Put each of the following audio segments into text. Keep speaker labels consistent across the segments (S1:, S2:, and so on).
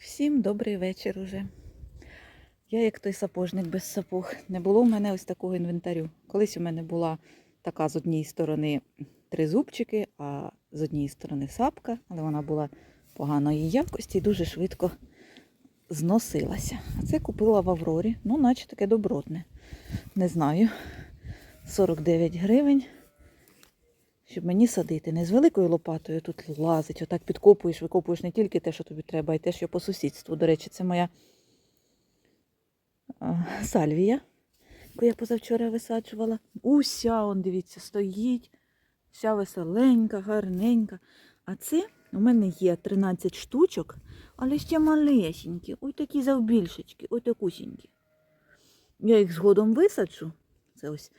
S1: Всім добрий вечір уже. Я як той сапожник без сапог. Не було в мене ось такого інвентарю. Колись у мене була така з однієї сторони три зубчики, а з однієї сторони сапка, але вона була поганої якості і дуже швидко зносилася. А це купила в Аврорі. Ну, наче таке добротне. Не знаю. 49 гривень. Щоб мені садити не з великою лопатою тут лазить, отак підкопуєш, викопуєш не тільки те, що тобі треба, а й те, що по сусідству. До речі, це моя сальвія, яку я позавчора висаджувала. Уся, он, дивіться, стоїть, вся веселенька, гарненька. А це у мене є 13 штучок, але ще малесенькі, ой такі завбільшечки, ой такусінькі. Я їх згодом висаджу. Це ось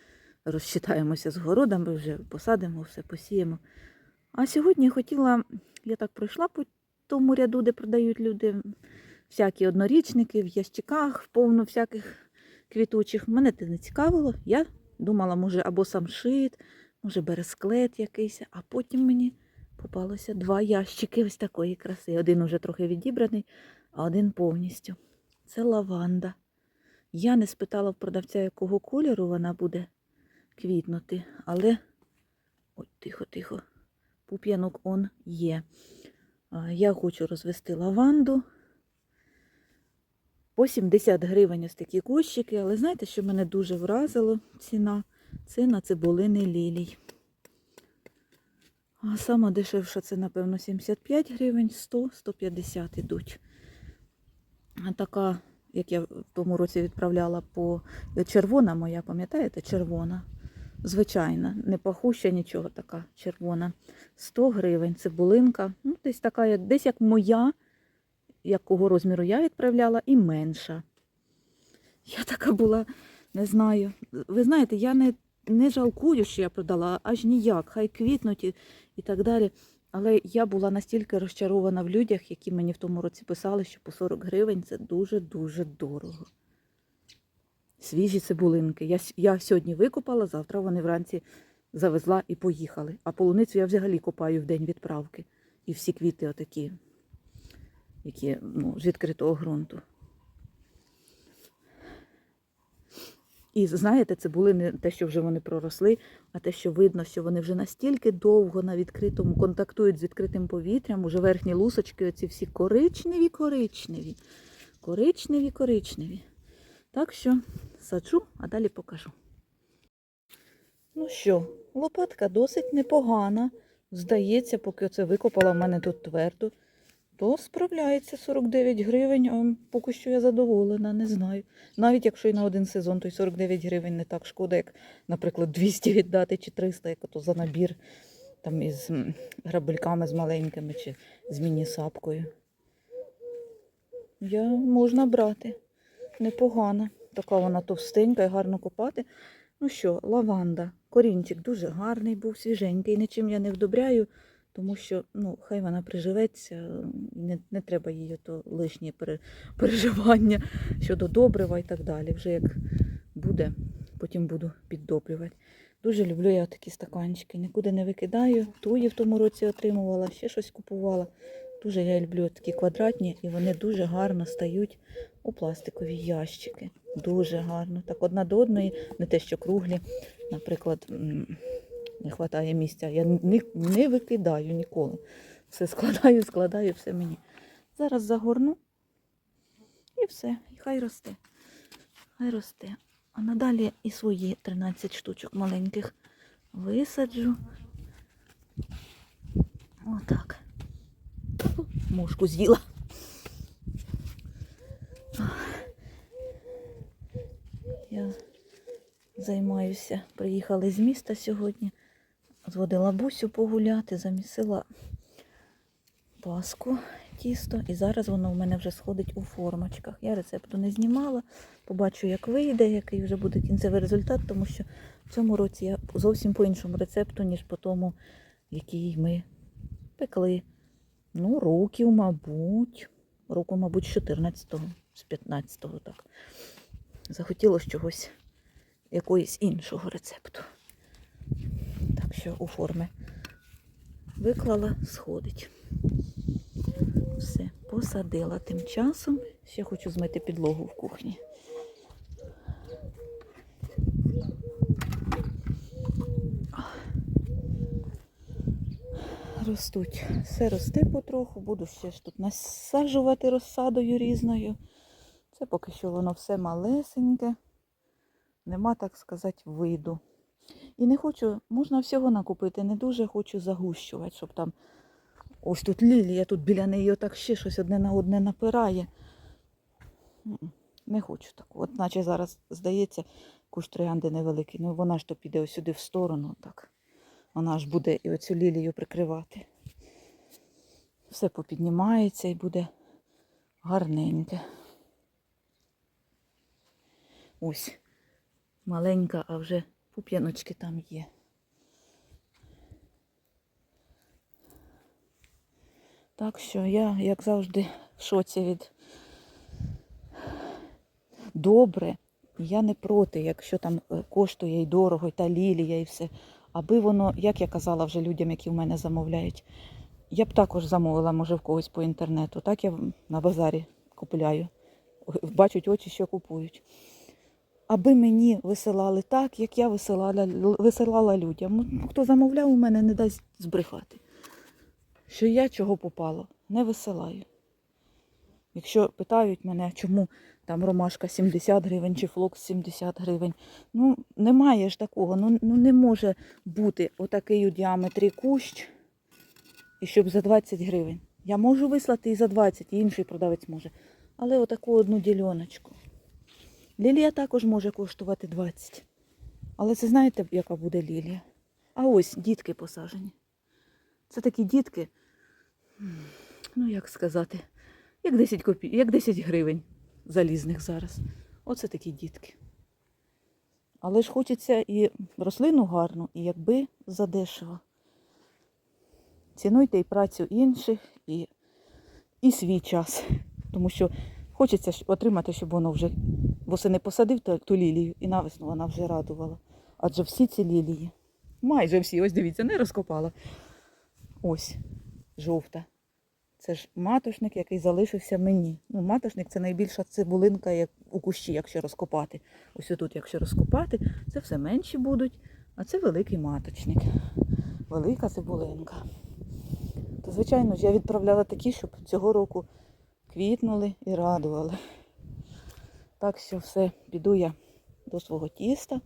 S1: розчитаємося з городами, вже посадимо, все посіємо. А сьогодні хотіла, я так пройшла по тому ряду, де продають люди всякі однорічники в ящиках, повно всяких квітучих. Мене це не цікавило. Я думала, може, або самшит, може, бересклет якийсь, а потім мені попалося два ящики ось такої краси. Один уже трохи відібраний, а один повністю. Це лаванда. Я не спитала в продавця, якого кольору вона буде квітнути, але ой, тихо, тихо, пуп'янок он є. Я хочу розвести лаванду. По 70 гривень ось такі кущики, але знаєте, що мене дуже вразило ціна? Це на цибулини лілій. А сама дешевша це, напевно, 75 гривень, 100-150 ідуть. А така, як я в тому році відправляла по червона моя, пам'ятаєте, червона? Звичайна, не пахуща нічого така червона. 100 гривень, цибулинка. Ну, десь така, десь як моя, якого розміру я відправляла, і менша. Я така була, не знаю. Ви знаєте, я не, не жалкую, що я продала, аж ніяк, хай квітнуть і, і так далі. Але я була настільки розчарована в людях, які мені в тому році писали, що по 40 гривень це дуже-дуже дорого. Свіжі цибулинки. Я, я сьогодні викопала, завтра вони вранці завезла і поїхали. А полуницю я взагалі копаю в день відправки. І всі квіти отакі, які ну, з відкритого ґрунту. І знаєте, це були не те, що вже вони проросли, а те, що видно, що вони вже настільки довго на відкритому контактують з відкритим повітрям, уже верхні лусочки, оці всі коричневі, коричневі, коричневі, коричневі. Так що саджу, а далі покажу. Ну що, лопатка досить непогана. Здається, поки оце викопала в мене тут твердо, то справляється 49 гривень, а поки що я задоволена, не знаю. Навіть якщо і на один сезон, то й 49 гривень не так шкода, як, наприклад, 200 віддати чи 300, як ото за набір там із грабельками з маленькими чи з міні-сапкою. Я можна брати. Непогана. Така вона товстенька і гарно копати. Ну що, лаванда. Корінчик дуже гарний був, свіженький. Нічим я не вдобряю, тому що ну, хай вона приживеться, не, не треба їй то лишнє переживання щодо добрива і так далі. Вже як буде, потім буду піддобрювати. Дуже люблю я такі стаканчики. Нікуди не викидаю. Туї в тому році отримувала, ще щось купувала. Дуже я люблю такі квадратні, і вони дуже гарно стають у пластикові ящики. Дуже гарно. Так одна до одної, не те, що круглі. Наприклад, не вистачає місця. Я не, не викидаю ніколи. Все складаю, складаю, все мені. Зараз загорну і все. І хай росте. Хай росте. А надалі і свої 13 штучок маленьких висаджу. Отак. Мушку з'їла. Я займаюся. Приїхали з міста сьогодні. Зводила бусю погуляти, замісила паску тісто. І зараз воно в мене вже сходить у формочках. Я рецепту не знімала. Побачу, як вийде, який вже буде кінцевий результат, тому що в цьому році я зовсім по іншому рецепту, ніж по тому, який ми пекли. Ну, років, мабуть. Року, мабуть, з 14-го, з 15-го так. Захотілося чогось, якоїсь іншого рецепту. Так що у форми виклала, сходить. Все. посадила. Тим часом ще хочу змити підлогу в кухні. Ростуть. Все росте потроху, буду ще ж тут насаджувати розсадою різною. Це поки що воно все малесеньке. Нема, так сказати, виду. І не хочу, можна всього накупити, не дуже хочу загущувати, щоб там ось тут лілія, тут біля неї отак ще щось одне на одне напирає. Не хочу такого. От наче зараз здається, кущ троянди невеликий. Ну вона ж то піде ось сюди в сторону. так. Вона ж буде і оцю лілію прикривати. Все попіднімається і буде гарненьке. Ось маленька, а вже пуп'яночки там є. Так що я, як завжди, в шоці від добре. Я не проти, якщо там е, коштує і дорого, і та лілія, і все. Аби воно, як я казала вже людям, які в мене замовляють, я б також замовила, може, в когось по інтернету. Так я на базарі купляю. Бачать очі, що купують. Аби мені висилали так, як я висилала, висилала людям. Ну, Хто замовляв у мене, не дасть збрехати. Що я чого попало, не висилаю. Якщо питають мене, чому там ромашка 70 гривень чи флокс 70 гривень, ну немає ж такого, ну, ну не може бути отакий у діаметрі кущ, і щоб за 20 гривень. Я можу вислати і за 20, і інший продавець може. Але отаку одну діляночку. Лілія також може коштувати 20. Але це знаєте, яка буде лілія? А ось дітки посажені. Це такі дітки, ну як сказати, як 10 копій, як 10 гривень залізних зараз. Оце такі дітки. Але ж хочеться і рослину гарну, і якби задешево. Цінуйте і працю інших, і, і свій час. Тому що хочеться отримати, щоб воно вже восени посадив ту, ту лілію, і навесну вона вже радувала. Адже всі ці лілії, майже всі, ось дивіться, не розкопала. Ось, жовта. Це ж матошник, який залишився мені. Ну, матошник це найбільша цибулинка як у кущі, якщо розкопати. Ось тут, якщо розкопати, це все менші будуть, а це великий маточник. Велика цибулинка. То, звичайно ж, я відправляла такі, щоб цього року квітнули і радували. Так що все, піду я до свого тіста.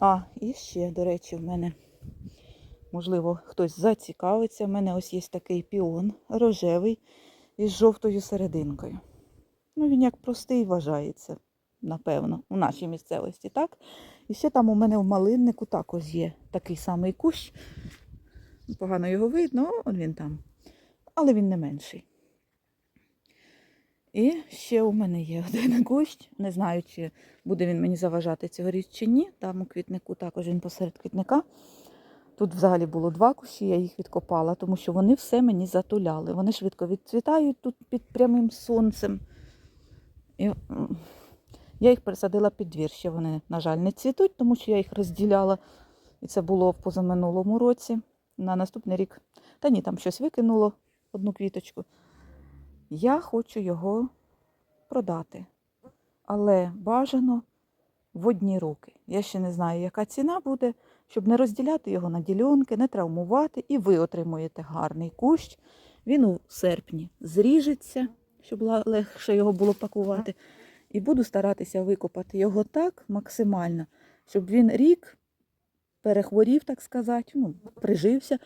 S1: А, і ще, до речі, в мене, можливо, хтось зацікавиться. В мене ось є такий піон рожевий із жовтою серединкою. Ну, він як простий вважається, напевно, у нашій місцевості, так? І ще там у мене в малиннику також є такий самий кущ. Погано його видно, он він там. Але він не менший. І ще у мене є один кущ. Не знаю, чи буде він мені заважати цьогоріч чи ні. Там у квітнику також він посеред квітника. Тут взагалі було два кущі, я їх відкопала, тому що вони все мені затуляли. Вони швидко відцвітають тут під прямим сонцем. І я їх пересадила під двір. Ще вони, на жаль, не цвітуть, тому що я їх розділяла. І це було в позаминулому році. На наступний рік. Та ні, там щось викинуло одну квіточку. Я хочу його продати, але бажано в одні руки. Я ще не знаю, яка ціна буде, щоб не розділяти його на ділянки, не травмувати, і ви отримуєте гарний кущ. Він у серпні зріжеться, щоб легше його було пакувати. І буду старатися викопати його так максимально, щоб він рік перехворів, так сказати, ну, прижився,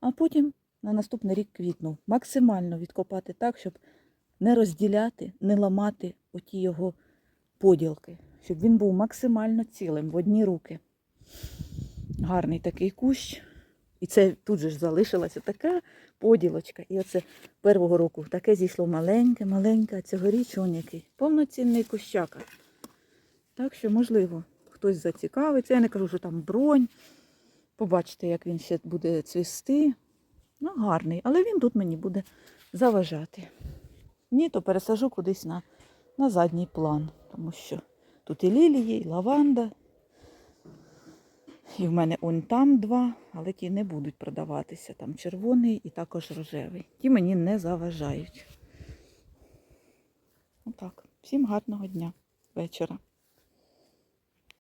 S1: а потім на наступний рік квітнув. Максимально відкопати так, щоб не розділяти, не ламати оті його поділки, щоб він був максимально цілим в одні руки. Гарний такий кущ. І це тут же ж залишилася така поділочка. І оце першого року таке зійшло маленьке, маленьке, а цьогоріч он який повноцінний кущака. Так що, можливо, хтось зацікавиться. Я не кажу, що там бронь. Побачите, як він ще буде цвісти. Ну, гарний, але він тут мені буде заважати. Ні, то пересажу кудись на, на задній план, тому що Тут і лілії, і лаванда. І в мене он там два, але ті не будуть продаватися. Там червоний і також рожевий. Ті мені не заважають. Отак. Всім гарного дня, вечора.